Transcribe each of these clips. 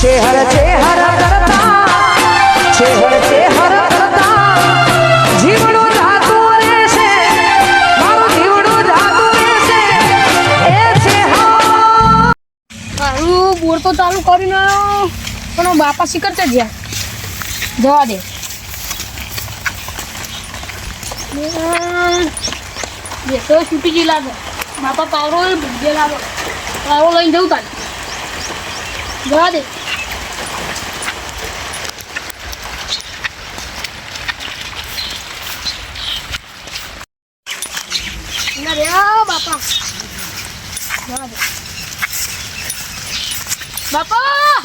ચેહર ચેહર કરતા, ચેહર ચેહર કરતા. જીવડું જાતું રહેશે મારું જીવડું જાતું રહેશે એ ચેહર મારું બોર તો ચાલુ કરીને પણ બાપા શીખર છે જ્યાં જવા દે. બે તો છૂટી ગઈ લાગે. બાપા પાવરો ભૂગે લાગે. પાવરો લઈને જવું તારે. જવા દે ના રે આ બાપા જવા દે બાપા!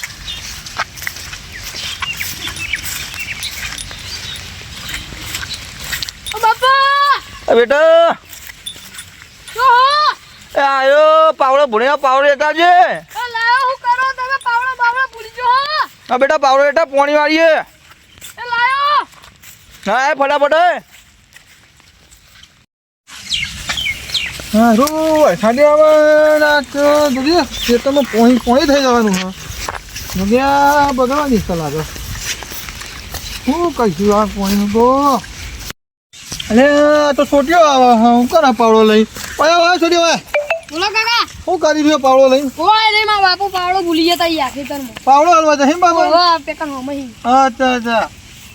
બેટા! આયો પાવડો ભૂણ્યા પાવડો લેતા છે. હું કરો તમે? પાવડો બાવડો ભૂલી જો હો. બેટા પાવડો લેતા પોણી વાળીએ. લાયો. હા ફટાફટ હારું વરસાદી આવે તો જોજે ખેતરમાં પોણી પોણી થઈ જવાનું હા. આ બગડવાની ઈચ્છા લાગે શું કહીશું આ પોણીનું તો. અરે તો છોટ્યો આવે હું કરા પાવડો લઈ? ઓય ઓય છોટ્યો ઓય. બોલો કાકા. શું કરી રહ્યો પાવડો લઈ? કોઈ નહીં માં બાપુ પાવડો ભૂલી જતા આખી પાવડો હલવા જશે પેકન હોમઈ. અચ્છા અચ્છા.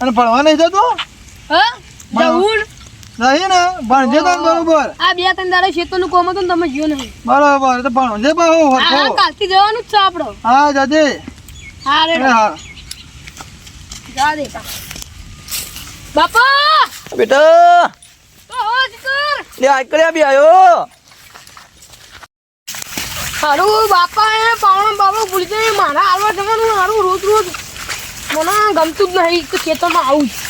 અને ભણવા નહીં જતો? હા? જવું નહીં ને ભણજે તો બરોબર આ બે ત્રણ દાડા ખેતરનું કોમ હતું તમે જીઓ નહીં. બરોબર તો ભણજે બાહુ હા હા, કાલથી જવાનું જ છે આપણો હા જજે. હા રે હા. જા દે બાપા! બેટા. તો હો જીકર લે આકડ્યા બી આયો. હારું બાપા એ પાવણ બાવડો ભૂલી જાય મારા હાલવા જવાનું હારું રોજ રોજ. મને ગમતું જ નહીં કે ખેતરમાં આવું જ.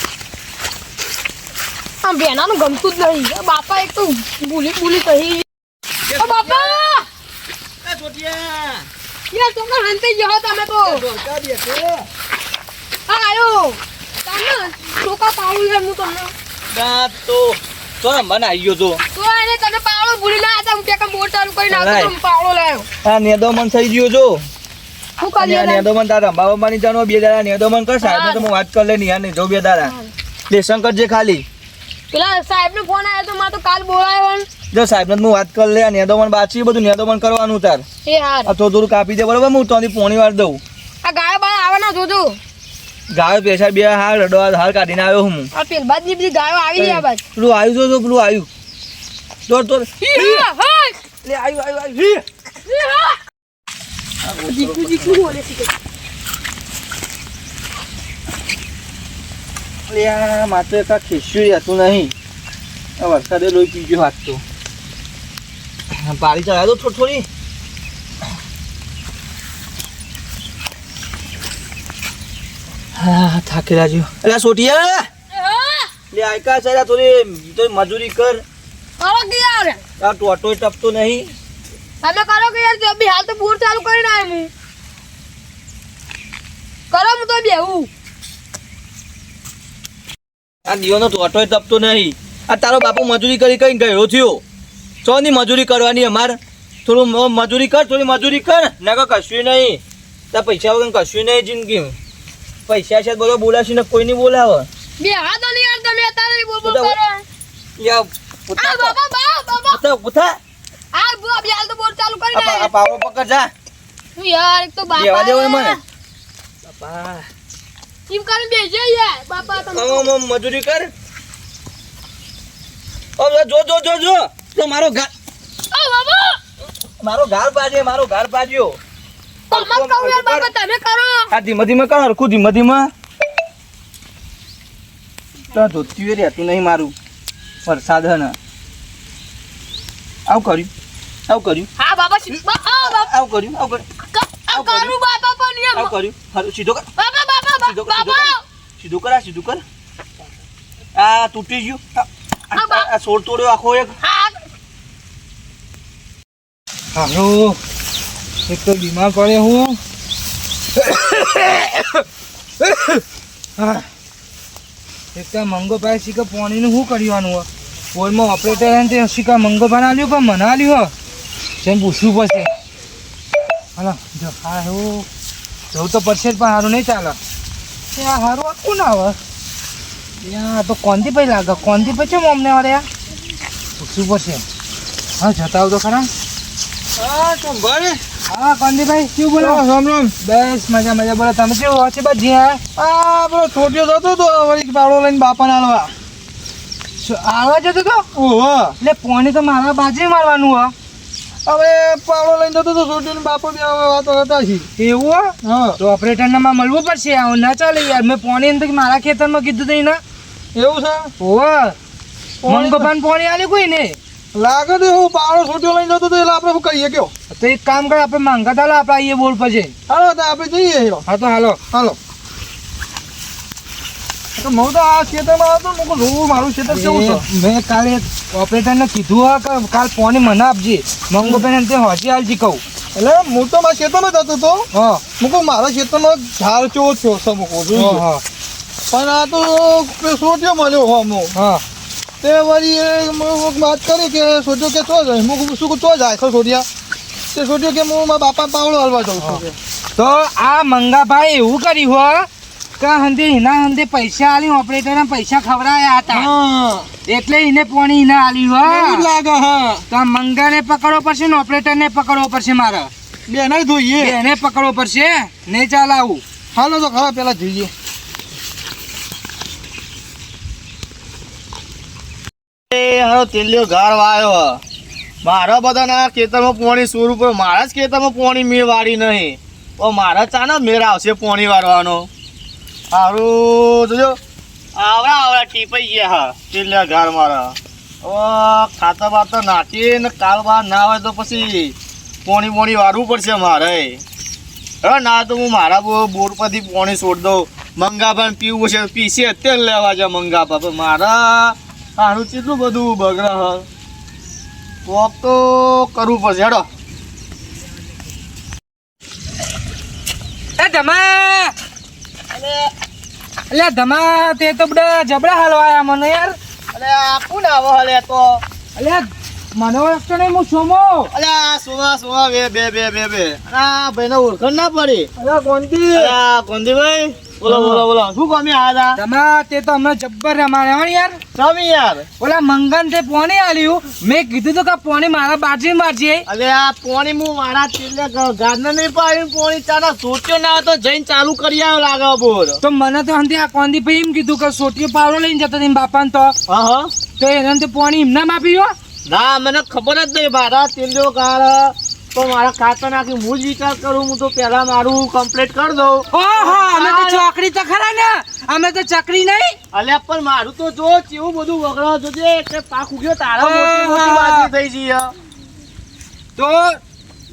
આમ બેનાનું ગમતું જ નહીં. બાપા એક તો ભૂલી ભૂલી કહી. બાપા! યાર તમે હંતે જહો તમે તો. હા આયો. તમે છોકરા પાવડું છે હું તમને. દાંત તો તો મને આવી ગયો તો. એને ભૂલી ના હતા. હું ચાલુ કરીને તો હું નેદો મન થઈ ગયો જો. શું કરી નેદો મન તારા બાબાની જાણો બે દાડા નેદો મન કર સાહેબ તો હું વાત કરી લે નહીં જો બે દાડા. લેસન જે ખાલી. પેલા સાહેબ નો ફોન આવ્યો તો માં તો કાલ બોલાયો ને જો સાહેબ હું વાત કરી લે આ નેદો મન બાચી બધું નેદો મન કરવાનું તાર એ હાર આ તો દૂર કાપી દે બરોબર હું તોની પોણી વાર દઉં આ ગાય બાળ આવે ના જોજો ગાયો પેશા બે હાર રડો હાર કાઢીને આવ્યો હું આ પેલબાજની બધી ગાયો આવી ગયા બાદ પેલું આવ્યું જો જો પેલું આવ્યું દોર હાય લે આવ્યું આવ્યું આવ્યું દીકુ દીકુ બોલે છે માત્ર એક આ ખીસ્યું રહેતું નહીં. આ વરસાદે લોહી પી ગયો હાથ તો. પાણી ચડાવ્યો દો થોડી થોડી. હા થાકેલા જો અરે સોટિયા લે આયકા છે થોડી તો મજૂરી કર. કરો કે યાર? આ ટોટો ટપતો નહીં. તમે કરો કે યાર જો બી હાલ તો બોર ચાલુ કરીને આવ્યો હું કરો હું તો બેહું. આ દીવાનો ટોટો તપતો નહીં. આ તારો બાપુ મજૂરી કરી કઈ ગયો થયો. ચોની મજૂરી કરવાની અમારે. થોડું મ- મજૂરી કર થોડી મજૂરી કર. ના કશું નહીં. તાર પૈસા વગર કશું નહીં જિંદગી પૈસા છે બોલો બોલાશે ને કોઈ નહીં બોલાવે? બે હાથ નહીં યાર તમે અત્યારે બોલ બોલ કરો. યા આ બાબા બાબા પૂછા પૂછા આ બો બી હાલ તો બોર ચાલુ કરીને આ આ આવ્યો પકડ જા. હું યાર એક તો બેવા દે હોય મને. બાપા. એમ કરીને બેસજો યાર બાપા તમે મજૂરી કર. હવે જો જો જો જો. તો મારો ઘા ઓ બાબા! મારો ઘાર પાજે મારો ઘાર પાજ્યો તમે કહું યાર બાપા તમે કરો. આ ધીમે ધીમે કરો હરખું ધીમે ધીમે તો ધોતિયું રહેતું નહીં મારું. વરસાદ હન આવું કર્યું. આવું કર્યું. હા બાબા શી- કર્યું આવું કર્યું. આવું કર્યું. બાપા પણ આવું કર્યું. સીધો કર. સીધો કર સીધો બાબા કર. સીધું કર આ સીધું કર. આ તૂટી ગયું. આ- સોળ તોડ્યો આખો એક. હાલો. એક તો બીમાર પડે હું. એક તો મંગોભાઈ શીખે પાણીનું શું કરવાનું હોય ફોનમાં ઓપરેટર હે તે શીખા મંગોભાઈ લ્યો પણ મને લ્યો જેમ પૂછવું પડશે. હાલો જો હા એવું. જવું તો પડશે જ પણ સારું નહીં ચાલે. આ સારું આ કોણ આવે? યા તો કોનથી ભાઈ લાગે? કોનથી ભાઈ છે અમને અરે પૂછવું પડશે. હા જતા આવતો ખરા. હા કંભાઈ હા કોનથી શું બોલો? રામ રામ. બસ મજા મજા. બોલો તમે કેવું વચ્ચે બસ જી હા? આ પેલો જતો તો વળી પાવડો લઈને બાપાને હાલવા. આવવા જતો તો? ઓહો. એટલે પોણી તો મારા બાજુ મારવાનું હો. હવે પાવડો લઈને જતો તો છોટીઓ બાપો બે વાતો હતા છે એવું હો? તો ઓપરેટરને માં મળવું પડશે? આવું ના ચાલે યાર. મેં પોણી તો મારા ખેતરમાં કીધું તો એના એવું છે? હોવા. મન મંગો પાન પોણી આલ્યું કોઈ ને લાગે તો હું પાવડો છોટીઓ લઈને જતો તો એટલે આપણે શું કહીએ કયો? તો એક કામ કર આપણે માંગતા હાલો આપણે આઈએ બોલ પછી. હાલો તો આપણે જઈએ. હા તો હાલો. હાલો. તો હું તો આ ક્ષેત્રમાં મેં જોવું મારું કેવું છે? મેં કાલે ઓપરેટરને કીધું હા કે કાલ પોણી મને આપજે. મંગો તે હોજી હાલજી કહું. એટલે હું તો મારા ખેતરમાં જ હતો તો. હા. હું કહું મારા ખેતરમાં ઝાડ થયો છે મૂકો જોઈ હા પણ આ તો પેલો મળ્યો હો અમો હા. તે વળી વાત કરી કે સોચ્યો કે ચો જાય? હું શું કહું જાય ખરો સોટિયા? તે સોચ્યો કે હું મારા બાપા પાવડો હલવા જાઉં છું. તો આ મંગાભાઈ એવું કર્યું હો કે હંદે એના હંદે પૈસા આલી ઓપરેટર પૈસા ખવડાયા હતા. હા. એટલે એને પોણી એને આલ્યું એવું લાગે હા. તો મંગાને પકડવો પડશે ને ઓપરેટર ને પકડવો પડશે મારે. બે નહીં ધોઈએ એને પકડવો પડશે નહીં ચાલે આવું હાલો તો ખરા પેલા જોઈએ. એ હારો તેલિયો ઘર વાયો. મારા બધાના ખેતરમાં પોણી સોર ઉપર મારા જ ખેતરમાં પોણી મેં વાળી નહીં. તો મારા ચાના મેળ આવશે પોણી વાળવાનો. સારું જોજો. આવડા આવડા ટીપાઈ ગયા હા. ચીલ્યા ઘર મારા. ઓ ખાતર બાતર નાખી ને કાલ બાર ના હોય તો પછી પોણી પોણી વારવું પડશે મારે. હવે ના તો હું મારા બોર પરથી પોણી છોડ દઉં. મંગાભાઈ પીવું છે પીસી અત્યારે લેવા જાય મંગાભા પણ મારા સારું કેટલું બધું બગડે હ. વોક તો કરવું પડશે. હેડો. એ ધમા એટલે ધમા તે તો બધા જબડા હલવાયા મને યાર. અલે આ કોણ આવો હલે તો? અલે મને ઓળખતો નહીં હું સોમો અલે સોમા સોમા બે બે બે બે બે. આ ભાઈને ઓળખણ ના પડી. અલે આ કોંદીભાઈ બોલો બોલો બોલો. શું કમી આવ્યા ધમા તે? તો અમને જબ્બર રમાડે હો યાર. હતા તમે યાર. ઓલા મંગન તે પોણી આલ્યું. મેં કીધું તો કે પોણી મારા બાજી મારજે અલે આ પોણી હું મારા તેલે ગાર્ડન નહીં પાડ્યું પોણી ચાના સોટ્યો ના તો જઈને ચાલુ કરી આવ્યો લાગે બોર. તો મને તો હંધી આ કોંદી ભાઈ એમ કીધું કે સોટ્યો પાવડો લઈને જતો હતી બાપાને તો. હા હા. તો એને તો પોણી એમના માપ્યો ના મને ખબર જ નહીં. મારા તેલિયો ગાળ તો મારા ખાતા નાખી હું જ વિચાર કરું હું તો પહેલા મારું કમ્પ્લીટ કરી દઉં. ઓહો અમે તો ચોકડી તો ખરા ને. અમે તો ચકરી નહીં. અલ્યા પણ મારું તો જો કેવું બધું વગડો જોજે કે પાક ઉગ્યો તારા મોટી મોટી વાત થઈ જઈએ તો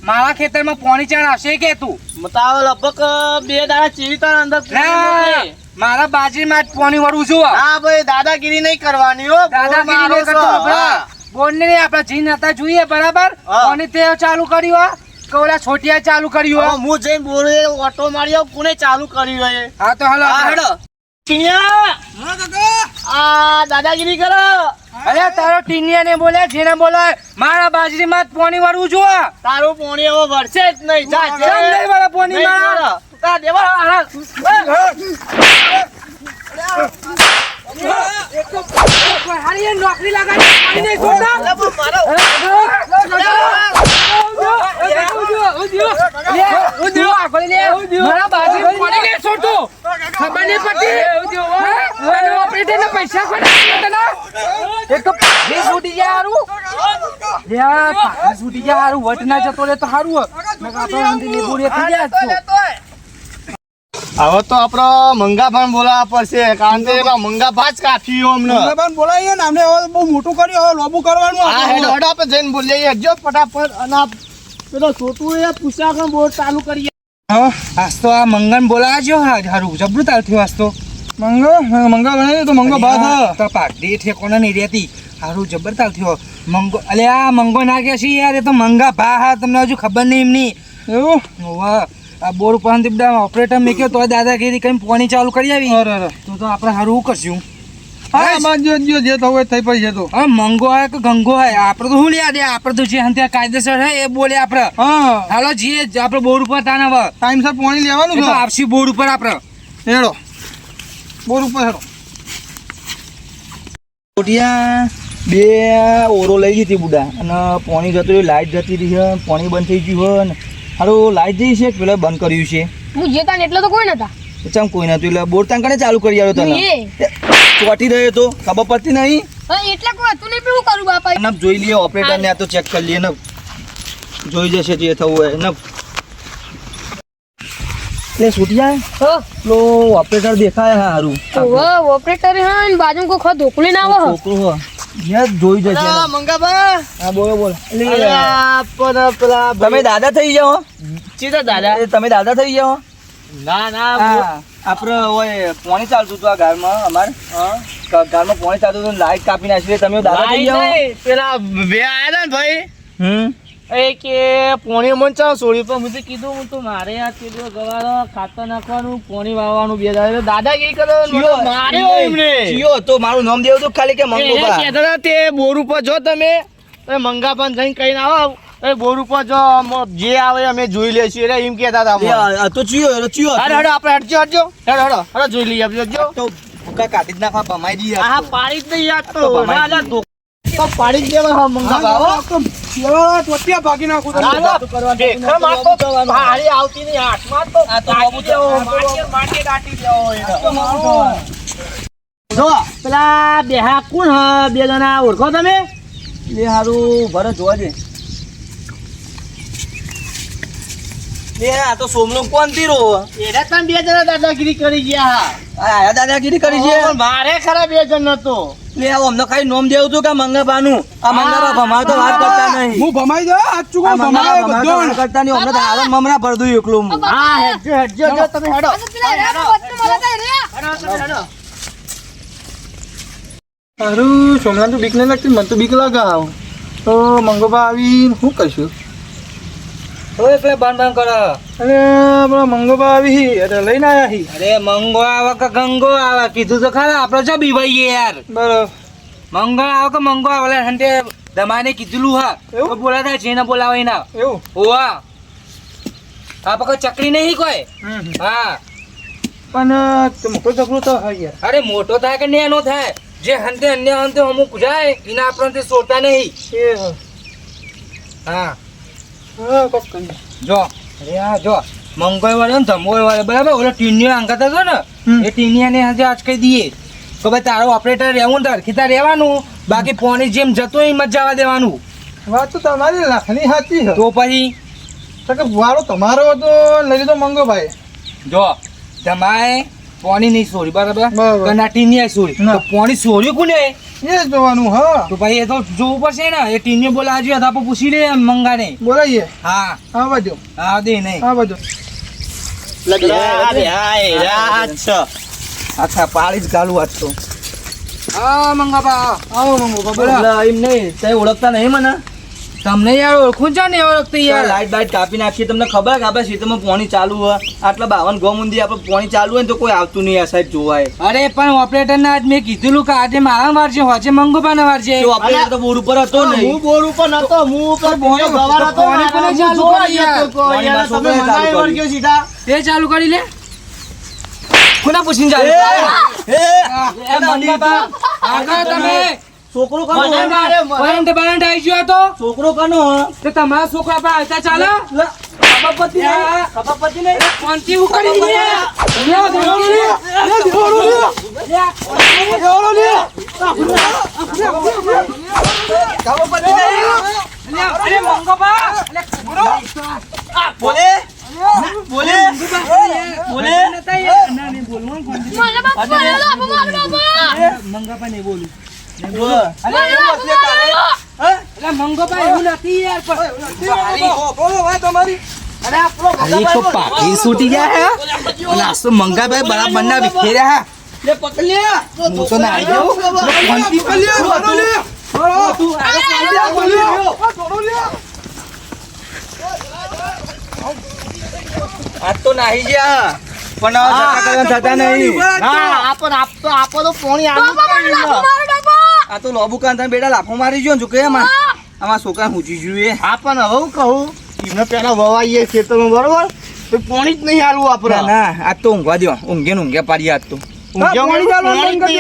મારા ખેતરમાં પોણી ચાણ આવશે કે તું? મતાવ લગભગ બે દાડા ચીરી તાર અંદર મારા બાજરીમાં જ પોણી વળું છું હા. ભાઈ દાદાગીરી નહીં કરવાની હો. દાદાગીરી નહીં કરતો છો. આપણે. જીન હતા જોઈએ બરાબર અને તે ચાલુ કર્યું આ કોલા છોટિયા ચાલુ કર્યું હું જઈને બોલે ઓટો માર્યો કોને ચાલુ કર્યું હોય હા તો હાલો હાડો ટીનિયા હા કાકા આ દાદાગીરી કરો અરે તારો ટીનિયાને બોલ્યા જેને બોલે મારા બાજરીમાં જ પોણી વળવું જો. તારું પોણી એવો વરસે જ નહીં જા કેમ નહીં વળે પોણી? વળે. દેવા હારા. નોકરી લગાડી. ખબર નહીં પડતી પૈસા છૂટી જાય હારું. વટ ના જતો રે તો સારું. આપણે લીંબુ રે થઈ જાય. હવે તો આપડે મંગાભાન બોલાવવા પડશે કારણ કે એના મંગાભા જ કાફી અમને. મંગાબાન બોલાવીએ ને અમને હવે બહુ મોટું કર્યું હવે લોબુ કરવાનું આપણે. હેડો હેડો આપણે જઈને બોલીએ. જો ફટાફટ અને પેલો છોટું એ પૂછ્યા કે બોર ચાલુ કરીએ. આજ તો આ મંગન બોલાવજો હા હારું જબરું તાલ થયું આજ તો. મંગો મંગા બનાવી તો મંગો બાદ. તો પાઘડી ઠેકોના નહીં રહેતી. હારું જબર તાલ થયો મંગો અલે આ મંગો ના કે છે યાર એ તો મંગા ભા હા તમને હજુ ખબર નહીં એમની. એવું? વાહ આ બોર ઉપર બધા ઓપરેટર મેક્યો તો દાદાગીરી કઈ પોણી ચાલુ કરી આવી. તો તો આપણે હારું શું કરશું. જો જો જે થવું થઈ પડી જતો. હા મંગો હોય કે ગંગો હોય આપણે તો શું લ્યા દે? આપણે તો જે હંતે કાયદેસર હે એ બોલે આપણે. હા. હાલો જીએ આપણે બોર ઉપર તાને હવે. ટાઈમસર પોણી લેવાનું છે આપસી બોર ઉપર આપણે. હેડો. બોર ઉપર હેડો. કોટિયા બે ઓરો લઈ ગઈ હતી બુડા. અને પાણી જતું રહ્યું લાઈટ જતી રહી છે પાણી બંધ થઈ ગયું હોય ને. હારું લાઈટ જઈ છે પેલા બંધ કર્યું છે. હું જેતા એટલે તો કોઈ નતા. ચમ કોઈ નતું એટલે બોર કણે ચાલુ કરી આવ્યો તને? ચોટી રહ્યો તો ખબર પડતી નહીં? એટલે કોઈ હતું નહીં હું કરું બાપા નબ જોઈ લઈએ ઓપરેટર ને આ તો ચેક કરી લઈએ નબ જોઈ જશે જે થવું હોય નબ એટલે છૂટી જાય પેલો ઓપરેટર દેખાય હા હારું. ઓપરેટર હા બાજુ કોઈ ખો ધોકલી ના આવે ધોકલું હો. જોઈ જશે મંગાબા હા બોલો બોલો. તમે દાદા થઈ જાઓ ચીતા દાદા? તમે દાદા થઈ જાઓ ના ના આપણે ઓય પાણી ચાલતું હતું આ ગારમાં અમાર. ઘરમાં પોણી ચાલતું હતું લાઈટ કાપી નાખી તમે દાદા થઈ જાઓ પેલા બે આયા ને ભાઈ. હમ? એ કે પોણી મન ચાલ પણ મુझे કીધું હું તો મારે આ કેદો ગવારો ખાતર નાખવાનું પોણી વાવવાનું બે દાદા કે કરો માર્યો એમને જીઓ તો મારું નામ દેવું તો ખાલી કે મંગોબા કહેતા હતા તે બોર ઉપર જો તમે. એ મંગાપાન જઈને કહીને આવો. એ બોર ઉપર જો જે આવે અમે જોઈ લેશું. એટલે એમ કહેતા હતા તો ચિયો એટલે ચિયો. હાલો હેડો આપણે હટજો હટજો. હડો હડો હડો જોઈ લઈએ આપણે જો તો ભૂકા કાઢી જ નાખવા ભમાઈ દઈએ હા પાડી જ નહીં યાર તો તો પાડી દેવા હા. ટોટિયા ભાગી નાખું તો આ ભારી આવતી નહીં હાથમાં તો આ તો બાબુ દેવો, આ તો માટીએ માટીએ દાટી દેવો એને. જો પેલા બેહા કોણ હ? બે જણા ઓળખો તમે? એ હારું ભરત જોવા દે. લે આ તો કોણ તીરો? એને તમે બે જણા દાદાગીરી કરી ગયા આ દાદાગીરી કરી છે? મારે ખરા બે જણ નતો. લે આ અમને ખાલી નોમ દેવું કે મંગાબાનું? આ મંગાબા ભમાર તો વાત કરતા નહીં. હું ભમાઈ દો આજ ચૂકો આ મંગાબા ભમાય ભમાર તો બધો કરતા નહીં. અમને તો હાલ મમરા ભરદું એકલું. હું. હા હેડજો હેડજો જો તમે હેડો. આ તો તો. હેડો. તો બીક નહીં લાગતી? મને તો બીક લાગે તો મંગોબા આવી શું કરશું? બાન બાન કરો. અરે આપણા મંગોબા આવી એટલે લઈને આવ્યા હી. અરે મંગો આવે કે ગંગો આવે? કીધું તો ખરા આપણે જો બીવાઈએ યાર. બરોબર. મંગો આવે કે મંગો આવે? લે હંતે દમાને કીધુલું હા. એવું? તો બોલાતા જેને બોલાવે ના એવું? ઓવા આ ચકડી ચકરી નહીં કોઈ? હા. પણ તે મોટો ઝઘડો તો હોય યાર. અરે મોટો થાય કે નેનો થાય? જે હંતે અન્ય હંતે અમુક જાય એના આપણને તે સોટા નહીં. એ હા. જો અરે જો મંગોય વાળો ને ધમોય વાળો બરાબર? ઓલો ટીનિયો આંગત હતો ને એ ટીનિયાને આજે આજ કહી દઈએ. કે ભાઈ તારો ઓપરેટર રહેવું ને હરખીતા રહેવાનું. બાકી પોણી જેમ જતો એમ જ જવા દેવાનું. વાત તો તમારી લાખની સાચી છે. તો પછી? તો કે વાળો તમારો હતો લઈ લીધો મંગોભાઈ જો તમારે પોણી નહીં છોડી બરાબર? બરાબર. કે ના ટીનિયા છોડી તો પોણી છોડ્યું કોને એ જોવાનું હા. તો ભાઈ એ તો જોવું પડશે ને. એ ટીનિયો બોલાવા જોઈએ તો આપણે પૂછી લે મંગાને. બોલાઈએ? હા. હા બાજુ હા દે નહીં. હા બાજુ અચ્છા પાળી જ ગાલું આજ તો. હા મંગાબા આવો મંગો બોલો. એટલે એમ નહીં. તે ઓળખતા નહીં મને? તમને યાર ઓળખું છે ને ઓળખતી યાર. લાઈટ બાઈટ કાપી નાખીએ. તમને ખબર કે આપણે ખેતરમાં પાણી ચાલુ હોય. આટલા બાવન ગો મુંદી આપણે પાણી ચાલુ હોય ને તો કોઈ આવતું નહીં આ સાહેબ જોવાય. અરે પણ ઓપરેટર ના આજ મેં કીધું કે આજે મારા વાર છે હોજે મંગોબા ના વાર છે. તો તો બોર ઉપર હતો હું બોર ઉપર નતો હું ઉપર બોર ગવાર હતો પોણી પણ ચાલુ કરી યાર? તમે મંગાવી વળગ્યો સીધા. તે ચાલુ કરી લે. કોના પૂછીને ચાલુ? એ, એ મંગાબા આગળ તમે છોકરો કનો? મને વરંટ બરંટ આવી ગયો તો. છોકરો કનો? તો તમારા છોકરા પર આવતા ચાલો. ખબર નહીં ખબર પડતી નહીં. કોણથી ઉકળી દે લ્યો, દેવડો લ્યો. લ્યો, અરે મંગોબા અલે, બોલે બોલે બોલે નતા યાર. ના, નહીં. બોલવું હો, કોણથી. મને બાપા બોલે. બોલે બોલે. બાપા. મંગાબા નહીં બોલું. બોલ. અરે નથી યાર પણ અરે આ મંગાભાઈ બરાબર ના વિખેર્યા હે. તો ના. આજ તો નાહી ગયા. પણ થતા નહીં. આપો આપો આપો તો પોણી આલું આ તો લોબુ કાન તમે બેટા લાફો મારી ગયો જો કે આમાં. આમાં છોકરા હુંચી જોઈએ હા પણ હવે હું કહું એમને પેલા વવાઈએ ખેતરમાં બરોબર? તો પોણી જ નહીં હાલવું આપણે. ના આજ તો ઊંઘવા દો ઊંઘે ને ઊંઘે પાડી આજ તો. પોણી પોણી કરી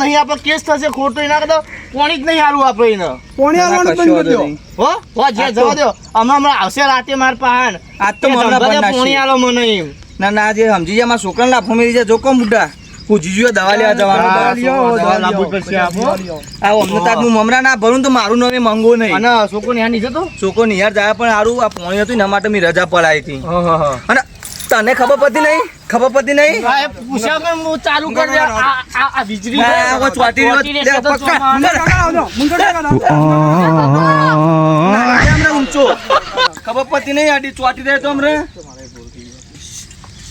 નહીં આપણે કેસ થશે ખોટો એના કરતા પોણી જ નહીં આલવું આપણે એને પોણી ના, ના, આવવાનું કશો બંધ કરી દો હો હો જે આ તો- જવા દો હમણાં હમણાં આવશે રાતે માર પાન આજ તો પોણી મને એમ. ના ના જે સમજી જાય મારા છોકરાને લાફો મેરી જાય જો કોમ બુઢા. પૂછી જોઈએ દવા લેવા જવાનું દવા લાવવું પડશે આપો. આ તાર હું મમરા ના ભરું તો મારું નવે મંગો નહીં અને છોકરો ને નીચે તો છોકરો નિહાર જાય પણ હારું આ પોણી હતું એના માટે મેં રજા પડાવી હતી અને તને ખબર પડતી નહીં ખબર પડતી નહીં પૂછ્યા કે હું ચાલુ કરી દે આ વીજળી ના, આ ચોટી. ના, ઊંચો? ખબર પડતી નહીં આડી ચોટી રહે તો હમણાં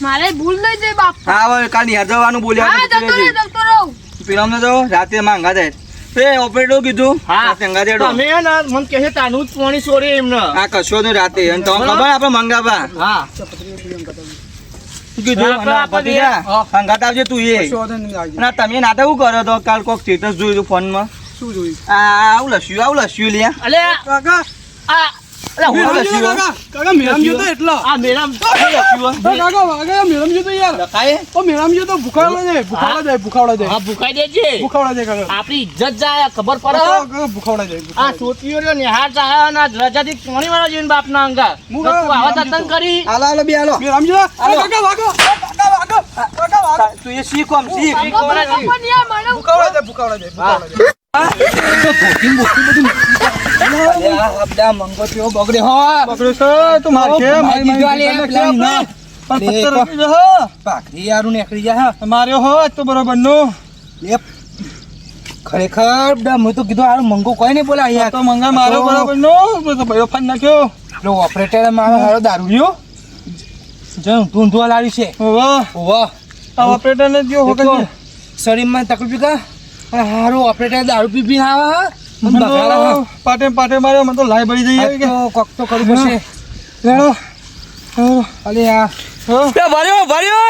મારે ભૂલ નહીં થઈ બાપ. હા હવે કાલ નિહાર જવાનું બોલ્યા હા જતો રહે જતો રહું. પેલા અમને તો રાતે માંગા જાય એ ઓપરેટર કીધું હા. સંગા દેડો. તમે હે ને મને કહે છે તાનું જ પોણી સોરી એમને આ કશો નહીં રાતે. અને તમને ખબર આપણે મંગાવા હા. તું તમે નાતા શું કરો તો કાલ કોક સ્ટેટસ જોયું ફોનમાં. શું જોયું? આવું લસ્યું આવું લસ્યું લ્યા. અલે આ અલે હું મેરામ કાકા. કાકા, મેરામ જોતો એટલો. આ કાકા, મેરામ જોતો યાર. લખાય ઓ, મેરામ ભૂખાવડા જાય, ભૂખાવડા જાય, ભૂખાવડા જાય. હા ભૂખાઈ દેજે ભૂખાવડા જાય, કાકા. આપણી ઇજ્જત જાય ખબર પડે કાકા, ભૂખાવડા આ. છોટીઓ રહ્યો નિહાર જાય અને આ રજાથી પોણી વાળા જોઈને બાપના અંગા હું તું આવા તતન કરી હાલો હાલો બે હાલો મેરામ જોતો. કાકા, વાગો. કાકા, વાગો. કાકા. તું એ શીખ આમ શીખ મંગો થયો બગડે હો. પકડ્યો છે, તો માર છે, મારી દીધો લે, મારી પેલા આપણે. ના. પણ પત્તર તો. રાખી દે, યારું નીકળી જાય માર્યો હોત તો બરોબરનું. લે ખરેખર બધા મેં તો કીધું હારું મંગો કોઈ નહીં બોલા અહીંયા. તો મંગા માર્યો બરાબરનું તો ભાઈઓ ફાન નાખ્યો. પેલો ઓપરેટર મારો હારો દારૂ લ્યો. જણ ધૂંધવા લાવી છે. વાહ વાહ આ ઓપરેટર ને જો હોકે શરીરમાં તકલીફ કા? હારો ઓપરેટર દારૂ પી પી આવે. પાટે પાટે મારે મને તો લાઈ ભરી જઈ કે. કોક તો કરવું પડશે. લેડો અલે યાર હા બે ભર્યો ભર્યો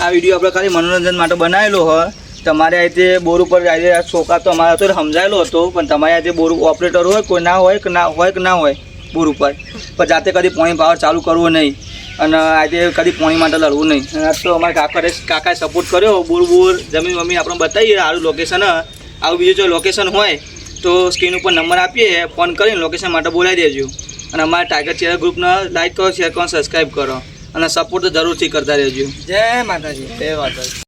આ વીડિયો આપણે ખાલી મનોરંજન માટે બનાવેલો હોય. તમારે આજે બોર ઉપર આજે છોકરા તો અમારા તો સમજાયેલો હતો પણ તમારે આજે બોર ઓપરેટર હોય કોઈ ના હોય કે ના હોય કે ના હોય બોર ઉપર પણ જાતે કદી પોણી પાવર ચાલુ કરવો નહીં અને આજે કદી પોણી માટે લડવું નહીં. અને આજ તો અમારા કાકાએ કાકાએ સપોર્ટ કર્યો બોર બોર જમીન મમ્મી આપણે બતાવીએ સારું લોકેશન આવું બીજું જો લોકેશન હોય તો સ્ક્રીન ઉપર નંબર આપીએ ફોન કરીને લોકેશન માટે બોલાવી દેજો. અને અમારા ટાઈગર ચેનલ ગ્રુપને લાઈક કરો શેર કરો સબસ્ક્રાઈબ કરો. અને સપોર્ટ તો જરૂરથી કરતા રહેજો. જય માતાજી. એ વાત